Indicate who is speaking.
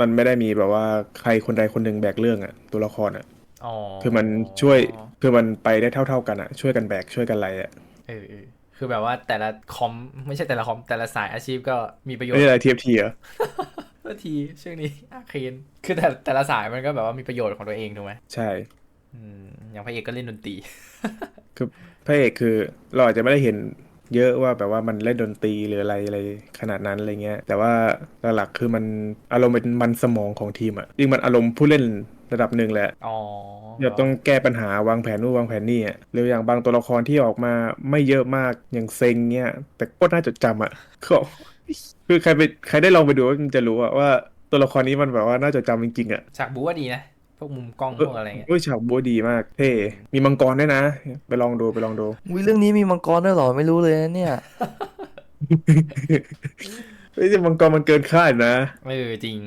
Speaker 1: มันไม่ได้มีแบบว่าใครคนใดคนหนึ่งแบกเรื่องอะตัวละครอะ
Speaker 2: อ๋อ
Speaker 1: คือมันช่วยคือมันไปได้เท่า ๆกันอะช่วยกันแบกช่วยกันอะไรอะ
Speaker 2: เออเออคือแบบว่าแต่ละคอมไม่ใช่แต่ละคอมแต่ละสายอาชีพก็มีประโยช
Speaker 1: ไม่
Speaker 2: น์
Speaker 1: ใช่อะไรเทียบเทีย
Speaker 2: เมื่อทีช่วงนี้อาเคนคือแต่แต่ละสายมันก็แบบว่ามีประโยชน์ของตัวเองถูกไหม
Speaker 1: ใช่
Speaker 2: อืมอย่างพระเอกก็เล่นดนตรี
Speaker 1: คือพระเอกคือเราอาจจะไม่ได้เห็น เยอะว่าแบบว่ามันเล่นดนตรีหรืออะไรอะไรขนาดนั้นอะไรเงี้ย แต่ว่าหลักๆคือมันอารมณ์เป็นมันสมองของทีมอะยิ่งมันอารมณ์ผู้เล่นระดับหนึ่งแหละ
Speaker 2: อ๋อ
Speaker 1: แบบต้องแก้ปัญหาวางแผนนู่นวางแผนนี่อะหรืออย่างบางตัวละครที่ออกมาไม่เยอะมากอย่างเซ็งเงี้ยแต่ก็น่าจดจำอะคือคือใครไปใครได้ลองไปดูก็จะรู้อะว่าตัวละครนี้มันแบบว่าน่าจดจำจริงๆอะ
Speaker 2: ฉากบูว่าดีนะ พวกมุมกล้องพวกอะไรเงี้ย
Speaker 1: โอ้ยฉากบัวดีมากเท่มีมังกรด้วยนะ ไปลองดูไปลองดู
Speaker 3: วิเรื่องนี้มีมังกรด้วยเหรอไม่รู้เลยนะเนี่ย
Speaker 1: เฮ้ยแต่มังกรมันเกินคาดนะ
Speaker 2: เออจริง